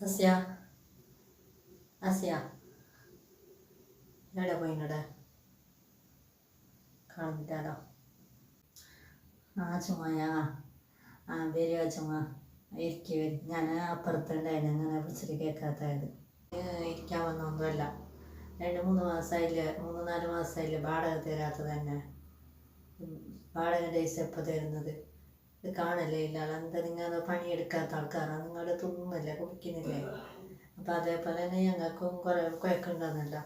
അസ്യ അസ്യ എവിടെ പോയിനടെ കാണുന്നില്ലാലോ ആ ചുമയാ ആ വരിക ചുമ ഇരിക്കുക ഞാൻ അപ്പുറത്തുണ്ടായിരുന്നു അങ്ങനെ വിളിച്ചിട്ട് കേൾക്കാത്തത് ഇരിക്കാൻ വന്നൊന്നുമല്ല. രണ്ട് മൂന്ന് മാസമായില്ലേ മൂന്ന് നാല് മാസമായില്ലേ വാടക തരാത്തത് തന്നെ. വാടക ഡേയ്സ് എപ്പോൾ തരുന്നത്? ഇത് കാണല്ലേ? ഇല്ല എന്താ നിങ്ങൾ പണിയെടുക്കാത്ത ആൾക്കാരാണ് നിങ്ങൾ തിന്നുന്നില്ല കുടിക്കുന്നില്ലേ? അപ്പം അതേപോലെ തന്നെ ഞങ്ങൾക്കും കുറേ കുഴക്കമുണ്ടെന്നല്ല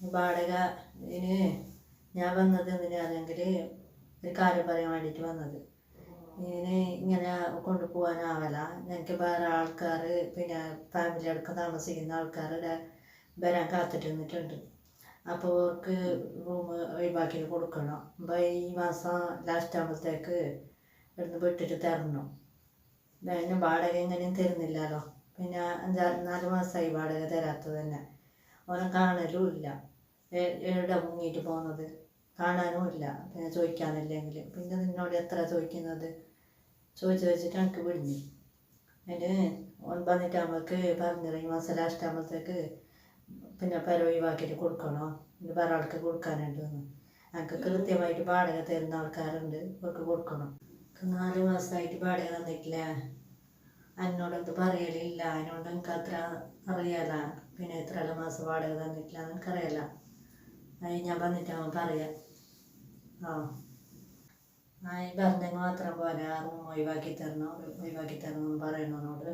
വാടക ഇതിന് ഞാൻ വന്നത് എന്തിനാണെങ്കിൽ ഒരു കാര്യം പറയാൻ വേണ്ടിയിട്ട് വന്നത്. ഇതിന് ഇങ്ങനെ കൊണ്ടുപോകാനാവല. ഞങ്ങൾക്ക് വേറെ ആൾക്കാർ പിന്നെ ഫാമിലി അടക്കം താമസിക്കുന്ന ആൾക്കാർ വരാൻ കാത്തിട്ട് നിന്നിട്ടുണ്ട് അപ്പോൾ അവർക്ക് റൂം ഒഴിവാക്കി കൊടുക്കണം. അപ്പോൾ ഈ മാസം ലാസ്റ്റ് ആകുമ്പോഴത്തേക്ക് ഇവിടുന്ന് വിട്ടിട്ട് തരണം. അതിന് വാടക എങ്ങനെയും തരുന്നില്ലല്ലോ. പിന്നെ അഞ്ചാറ് നാല് മാസമായി വാടക തരാത്തത് തന്നെ. ഓനെ കാണലും ഇല്ല. എവിടെ മുങ്ങിയിട്ട് പോകുന്നത്? കാണാനും ഇല്ല. പിന്നെ ചോദിക്കാനില്ലെങ്കിൽ. പിന്നെ നിന്നോട് എത്ര ചോദിക്കുന്നത്? ചോദിച്ചു വെച്ചിട്ട് എനിക്ക് വിടിഞ്ഞു അതിന് ഓൻ വന്നിട്ട് നമുക്ക് പറഞ്ഞത് ഈ മാസം ലാസ്റ്റ് ആകുമ്പോഴത്തേക്ക് പിന്നെ പെര ഒഴിവാക്കിയിട്ട് കൊടുക്കണോ? ഇത് വേറെ ആൾക്ക് കൊടുക്കാനുണ്ടെന്ന് എനിക്ക് കൃത്യമായിട്ട് വാടക തരുന്ന ആൾക്കാരുണ്ട്. അവർക്ക് കൊടുക്കണം. നാല് മാസമായിട്ട് വാടക തന്നിട്ടില്ല എന്നോടൊന്നും പറയലില്ല. അതിനോട് എനിക്ക് അത്ര അറിയാല പിന്നെ എത്ര മാസം വാടക തന്നിട്ടില്ല എനിക്കറിയാല അത് ഞാൻ വന്നിട്ട് അവൻ പറയാം. ആ. ആ ഈ പറഞ്ഞെങ്കിൽ മാത്രം ആ റൂം ഒഴിവാക്കി തരണം? ഒഴിവാക്കി തരണം എന്ന് പറയണോനോട്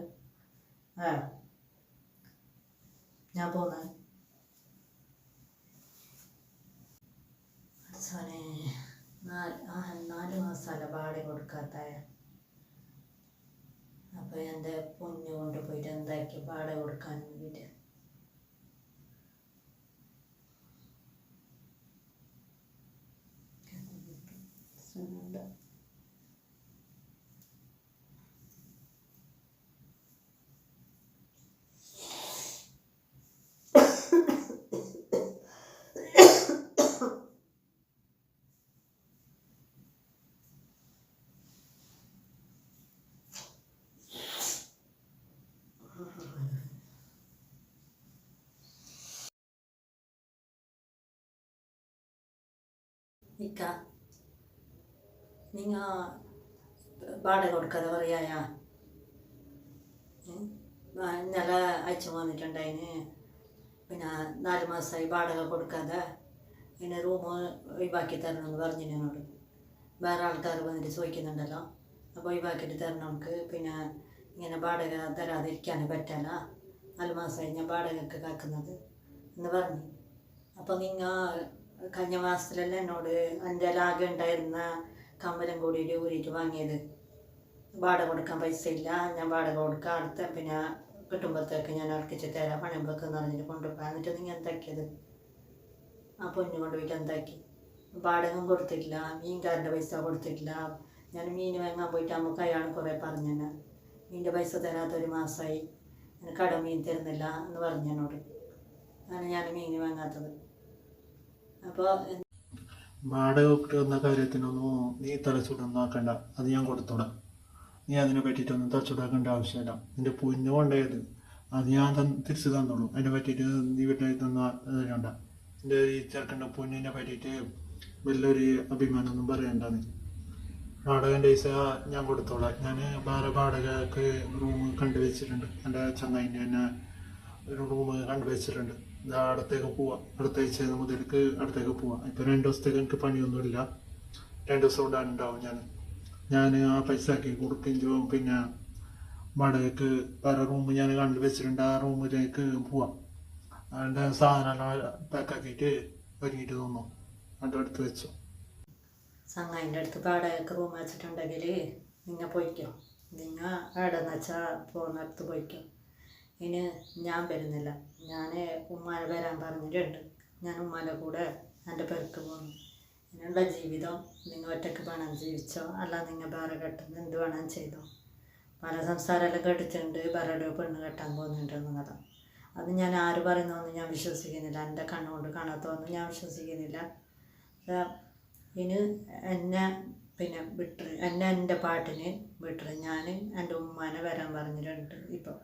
ആ. ഞാൻ പോന്നെ അച്ഛനെ നാല് ആ നാല് മാസമല്ല വാടക കൊടുക്കാത്തായ. അപ്പോൾ എന്റെ പൊന്നു കൊണ്ട് പോയിട്ട് എന്താക്കി വാടക കൊടുക്കാൻ വേണ്ടിയിട്ട്. ഇക്ക നിങ്ങൾ വാടക കൊടുക്കാതെ പറയായാ? ഇന്നലെ അയച്ച വന്നിട്ടുണ്ടായിന്. പിന്നെ നാല് മാസമായി വാടക കൊടുക്കാതെ പിന്നെ റൂം ഒഴിവാക്കി തരണമെന്ന് പറഞ്ഞു എന്നോട്. വേറെ ആൾക്കാർ വന്നിട്ട് ചോദിക്കുന്നുണ്ടല്ലോ. അപ്പോൾ ഒഴിവാക്കിയിട്ട് തരണം നമുക്ക്. പിന്നെ ഇങ്ങനെ വാടക തരാതിരിക്കാൻ പറ്റില്ല നാല് മാസമായി ഞാൻ വാടകയൊക്കെ കാക്കുന്നത് എന്ന് പറഞ്ഞു. അപ്പോൾ നിങ്ങൾ കഴിഞ്ഞ മാസത്തിലല്ല എന്നോട് എന്റെ ആകെ ഉണ്ടായിരുന്ന കമ്മലും കൂടിയിട്ട് ഊരിയിട്ട് വാങ്ങിയത്. വാടക കൊടുക്കാൻ പൈസ ഇല്ല. ഞാൻ വാടക കൊടുക്കാം അടുത്ത പിന്നെ കിട്ടുമ്പോഴത്തേക്ക് ഞാൻ അടക്കിച്ച് തരാം. പണം എന്ന് പറഞ്ഞിട്ട് കൊണ്ടുപോകാം. എന്നിട്ട് നിങ്ങൾ എന്താക്കിയത്? ആ പൊന്നു കൊണ്ടുപോയിട്ട് എന്താക്കി? വാടകം കൊടുത്തിട്ടില്ല. മീൻകാരന്റെ പൈസ കൊടുത്തിട്ടില്ല. ഞാൻ മീൻ വാങ്ങാൻ പോയിട്ട് നമുക്ക് അയാൾ കുറേ പറഞ്ഞു തന്നെ മീന്റെ പൈസ തരാത്ത ഒരു മാസമായി കട മീൻ തരുന്നില്ല എന്ന് പറഞ്ഞു എന്നോട്. അങ്ങനെ ഞാൻ മീൻ വാങ്ങാത്തത്. അപ്പോൾ വാടക കിട്ടുന്ന കാര്യത്തിനൊന്നും നീ തലച്ചൂടൊന്നും ആക്കണ്ട അത് ഞാൻ കൊടുത്തോടാം നീ അതിനെ പറ്റിയിട്ടൊന്നും തലച്ചൂടാക്കേണ്ട ആവശ്യമില്ല. നിന്റെ പുഞ്ഞു കൊണ്ടേത് അത് ഞാൻ തിരിച്ചു തന്നോളൂ. അതിനെ പറ്റിയിട്ട് നീ വീട്ടിൽ തന്ന അതിനുണ്ട എന്റെ ഈ ചെറുക്കന്റെ പുഞ്ഞിനെ പറ്റിയിട്ട് വലിയൊരു അഭിമാനമൊന്നും പറയണ്ട നീ. വാടകന്റെ പൈസ ഞാൻ കൊടുത്തോളാം. ഞാൻ വേറെ വാടകക്ക് റൂം കണ്ടുവച്ചിട്ടുണ്ട്. എന്റെ ചങ്ങായിന്റെ തന്നെ ഒരു റൂം കണ്ടുവച്ചിട്ടുണ്ട്. ഇതാ അടുത്തേക്ക് പോവാം. അടുത്ത ആഴ്ച മുതലേക്ക് അടുത്തേക്ക് പോവാം. ഇപ്പം രണ്ട് ദിവസത്തേക്ക് എനിക്ക് പണിയൊന്നുമില്ല. രണ്ട് ദിവസം കൊണ്ടാണ് ഉണ്ടാവും ഞാൻ. ഞാൻ ആ പൈസ ആക്കി കൊടുക്കുകയും ചെയ്യും. പിന്നെ വാടകയ്ക്ക് വേറെ റൂം ഞാൻ കണ്ടു വെച്ചിട്ടുണ്ട്. ആ റൂമിലേക്ക് പോവാം. അതിന്റെ സാധനമെല്ലാം പാക്കാക്കിയിട്ട് ഒരുങ്ങിയിട്ട് തോന്നും അതിന്റെ അടുത്ത് വെച്ചു. സംഘത്തിന്റെ അടുത്ത് വാടകയ്ക്ക് റൂം വെച്ചിട്ടുണ്ടെങ്കിൽ നിങ്ങൾ പോയിക്കോ. നിങ്ങൾ എവിടെ നിന്ന് വെച്ചാൽ പോകുന്നിടത്ത് പോയിക്കോ. ഇനി ഞാൻ വരുന്നില്ല. ഞാൻ ഉമ്മാനെ വരാൻ പറഞ്ഞിട്ടുണ്ട്. ഞാൻ ഉമ്മാന്റെ കൂടെ എന്റെ പെരക്ക് പോകുന്നു ഇനിയുള്ള ജീവിതം നിങ്ങൾ ഒറ്റയ്ക്ക് വേണം ജീവിച്ചോ? അല്ല നിങ്ങൾ വേറെ കെട്ടുന്ന എന്ത് വേണം ചെയ്തോ? പല സംസാരമെല്ലാം കേട്ടിട്ടുണ്ട്. വേറെ പെണ്ണ് കെട്ടാൻ പോകുന്നുണ്ട് എന്നുള്ളത്. അത് ഞാൻ ആര് പറയുന്നതൊന്നും ഞാൻ വിശ്വസിക്കുന്നില്ല. എന്റെ കണ്ണുകൊണ്ട് കാണാത്തതൊന്നും ഞാൻ വിശ്വസിക്കുന്നില്ല. ഇനി എന്നെ പിന്നെ വിട്ട് എന്നെ എന്റെ പാട്ടിന് വിട്ടു ഞാൻ എന്റെ ഉമ്മാനെ വരാൻ പറഞ്ഞിട്ടുണ്ട് ഇപ്പോൾ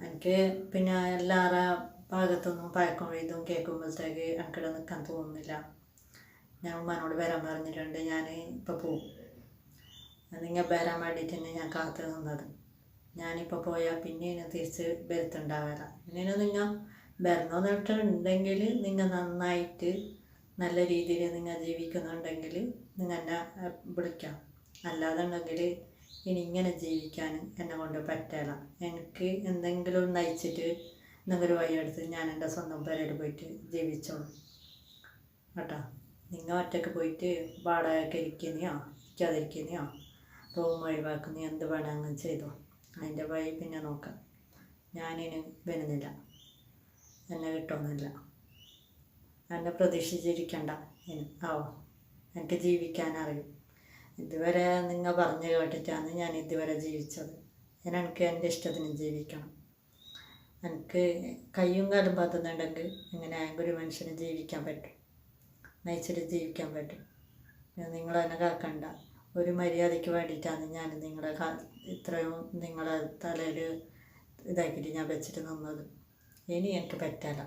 എനിക്ക് പിന്നെ എല്ലാവരുടെ ഭാഗത്തുനിന്നും പഴക്കം ഇതും കേൾക്കുമ്പോഴത്തേക്ക് എനിക്കിവിടെ നിൽക്കാൻ തോന്നുന്നില്ല. ഞാൻ ഉമ്മാനോട് വരാൻ പറഞ്ഞിട്ടുണ്ട്. ഞാൻ ഇപ്പോൾ പോവും. നിങ്ങൾ വരാൻ വേണ്ടിയിട്ട് തന്നെ ഞാൻ കാത്തു നിന്നത്. ഞാനിപ്പോൾ പോയാൽ പിന്നെ ഇനി തിരിച്ച് വരുത്തുണ്ടാവില്ല ഇങ്ങനെ നിങ്ങൾ വരണമെന്നിട്ടുണ്ടെങ്കിൽ നിങ്ങൾ നന്നായിട്ട് നല്ല രീതിയിൽ നിങ്ങൾ ജീവിക്കുന്നുണ്ടെങ്കിൽ നിങ്ങൾ എന്നെ വിളിക്കാം. അല്ലാതെ ഉണ്ടെങ്കിൽ ഇനി ഇങ്ങനെ ജീവിക്കാൻ എന്നെ കൊണ്ട് പറ്റില്ല എനിക്ക് എന്തെങ്കിലും നയിച്ചിട്ട് എന്തെങ്കിലും വഴിയെടുത്ത് ഞാൻ എന്റെ സ്വന്തം പേരോട് പോയിട്ട് ജീവിച്ചോളും. കേട്ടോ? നിങ്ങൾ ഒറ്റയ്ക്ക് പോയിട്ട് വാടകയ്ക്ക് ഇരിക്കുന്നയോ? ഇരിക്കാതിരിക്കുന്നയോ? റൂം ഒഴിവാക്കുന്ന. എന്ത് വേണമെങ്കിലും ചെയ്തോ. അതിന്റെ വഴി പിന്നെ നോക്കാം. ഞാനിനി വരുന്നില്ല. എന്നെ കിട്ടുന്നില്ല എന്നെ പ്രതീക്ഷിച്ചിരിക്കണ്ട. ആവോ. എനിക്ക് ജീവിക്കാൻ അറിയും. ഇതുവരെ നിങ്ങൾ പറഞ്ഞു കേട്ടിട്ടാണ് ഞാൻ ഇതുവരെ ജീവിച്ചത്. ഞാൻ എനിക്ക് എന്റെ ഇഷ്ടത്തിന് ജീവിക്കണം. എനിക്ക് കയ്യും കാലും പറ്റുന്നുണ്ടെങ്കിൽ ഇങ്ങനെ ഒരു മനുഷ്യന് ജീവിക്കാൻ പറ്റും. നയിച്ചിട്ട് ജീവിക്കാൻ പറ്റും. നിങ്ങൾ എന്നെ കാക്കണ്ട. ഒരു മര്യാദയ്ക്ക് വേണ്ടിയിട്ടാണ് ഞാൻ നിങ്ങളെ ഇത്രയും നിങ്ങളെ തലയിൽ ഇതാക്കിയിട്ട് ഞാൻ വെച്ചിട്ട് നിന്നത്. ഇനി എനിക്ക് പറ്റില്ല.